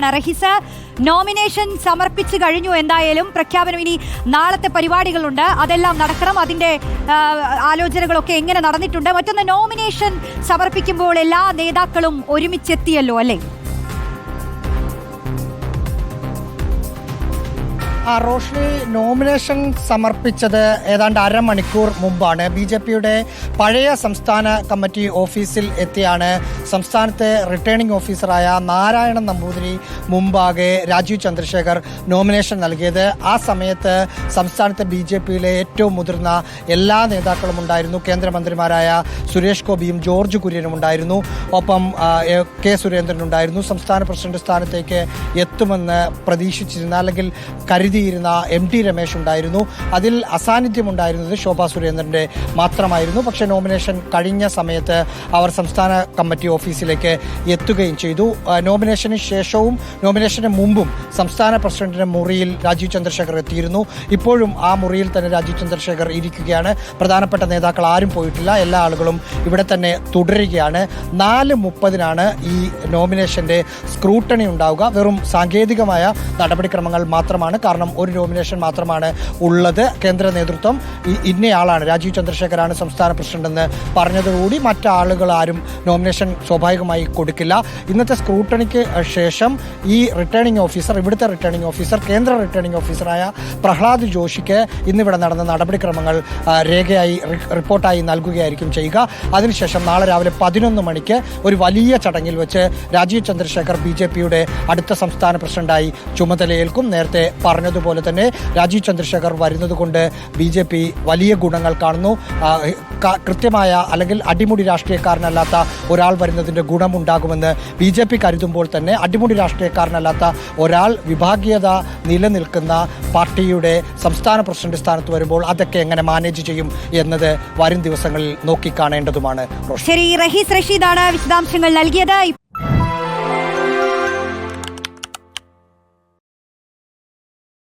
ചേരുകയാണ് റഹിസ് നോമിനേഷൻ സമർപ്പിച്ചു കഴിഞ്ഞു. എന്തായാലും പ്രഖ്യാപനം ഇനി നാളത്തെ പരിപാടികളുണ്ട്. അതെല്ലാം നടക്കണം. അതിന്റെ ആലോചനകളൊക്കെ എങ്ങനെ നടന്നിട്ടുണ്ട്? മറ്റൊന്ന് നോമിനേഷൻ സമർപ്പിക്കുമ്പോൾ എല്ലാ നേതാക്കളും ഒരുമിച്ചെത്തിയല്ലോ അല്ലേ? ആ റോഷ്നി നോമിനേഷൻ സമർപ്പിച്ചത് ഏതാണ്ട് അരമണിക്കൂർ മുമ്പാണ്. ബി ജെ പിയുടെ പഴയ സംസ്ഥാന കമ്മിറ്റി ഓഫീസിൽ എത്തിയാണ് സംസ്ഥാനത്തെ റിട്ടേണിംഗ് ഓഫീസറായ നാരായണൻ നമ്പൂതിരി മുമ്പാകെ രാജീവ് ചന്ദ്രശേഖർ നോമിനേഷൻ നൽകിയത്. ആ സമയത്ത് സംസ്ഥാനത്തെ ബി ജെ പിയിലെ ഏറ്റവും മുതിർന്ന എല്ലാ നേതാക്കളും ഉണ്ടായിരുന്നു. കേന്ദ്രമന്ത്രിമാരായ സുരേഷ് ഗോപിയും ജോർജ് കുര്യനും ഉണ്ടായിരുന്നു. ഒപ്പം കെ സുരേന്ദ്രൻ ഉണ്ടായിരുന്നു. സംസ്ഥാന പ്രസിഡന്റ് സ്ഥാനത്തേക്ക് എത്തുമെന്ന് പ്രതീക്ഷിച്ചിരുന്ന അല്ലെങ്കിൽ കരുതിയിരുന്ന എം ടി രമേശ് ഉണ്ടായിരുന്നു. അതിൽ അസാന്നിധ്യം ഉണ്ടായിരുന്നത് ശോഭാ സുരേന്ദ്രന്റെ മാത്രമായിരുന്നു. പക്ഷേ നോമിനേഷൻ കഴിഞ്ഞ സമയത്ത് അവർ സംസ്ഥാന കമ്മിറ്റി ഓഫീസിലേക്ക് എത്തുകയും ചെയ്തു. നോമിനേഷന് ശേഷവും നോമിനേഷന് മുമ്പും സംസ്ഥാന പ്രസിഡന്റിന്റെ മുറിയിൽ രാജീവ് ചന്ദ്രശേഖർ എത്തിയിരുന്നു. ഇപ്പോഴും ആ മുറിയിൽ തന്നെ രാജീവ് ചന്ദ്രശേഖർ ഇരിക്കുകയാണ്. പ്രധാനപ്പെട്ട നേതാക്കൾ ആരും പോയിട്ടില്ല. എല്ലാ ആളുകളും ഇവിടെ തന്നെ തുടരുകയാണ്. നാല് മുപ്പതിനാണ് ഈ നോമിനേഷന്റെ സ്ക്രൂട്ടണി ഉണ്ടാവുക. വെറും സാങ്കേതികമായ നടപടിക്രമങ്ങൾ മാത്രമാണ്. കാരണം ഒരു നോമിനേഷൻ മാത്രമാണ് ഉള്ളത്. കേന്ദ്ര നേതൃത്വം ഇന്നയാളാണ്. രാജീവ് ചന്ദ്രശേഖരാണ് സംസ്ഥാന പ്രസിഡന്റെന്ന് പറഞ്ഞതോടുകൂടി മറ്റാളുകൾ ആരും നോമിനേഷൻ സ്വാഭാവികമായി കൊടുക്കില്ല. ഇന്നത്തെ സ്ക്രൂട്ടണിക്ക് ശേഷം ഈ റിട്ടേണിംഗ് ഓഫീസർ ഇവിടുത്തെ റിട്ടേണിംഗ് ഓഫീസർ കേന്ദ്ര റിട്ടേണിംഗ് ഓഫീസറായ പ്രഹ്ലാദ് ജോഷിക്ക് ഇന്നിവിടെ നടന്ന നടപടിക്രമങ്ങൾ രേഖയായി റിപ്പോർട്ടായി നൽകുകയായിരിക്കും ചെയ്യുക. അതിനുശേഷം നാളെ രാവിലെ പതിനൊന്ന് മണിക്ക് ഒരു വലിയ ചടങ്ങിൽ വെച്ച് രാജീവ് ചന്ദ്രശേഖർ ബി അടുത്ത സംസ്ഥാന പ്രസിഡന്റായി ചുമതലയേൽക്കും. നേരത്തെ പറഞ്ഞതുപോലെ തന്നെ രാജീവ് ചന്ദ്രശേഖർ വരുന്നത് കൊണ്ട് ബി ജെ പി വലിയ ഗുണങ്ങൾ കാണുന്നു. കൃത്യമായ അല്ലെങ്കിൽ അടിമുടി രാഷ്ട്രീയക്കാരനല്ലാത്ത ഒരാൾ വരുന്നതിന്റെ ഗുണമുണ്ടാകുമെന്ന് ബി ജെ പി കരുതുമ്പോൾ തന്നെ അടിമുടി രാഷ്ട്രീയക്കാരനല്ലാത്ത ഒരാൾ വിഭാഗീയത നിലനിൽക്കുന്ന പാർട്ടിയുടെ സംസ്ഥാന പ്രസിഡന്റ് സ്ഥാനത്ത് വരുമ്പോൾ അതൊക്കെ എങ്ങനെ മാനേജ് ചെയ്യും എന്നത് വരും ദിവസങ്ങളിൽ നോക്കിക്കാണേണ്ടതുമാണ് ശരി റഹീസ് റഷീദാണ് വിശദാംശങ്ങൾ നൽകിയത്.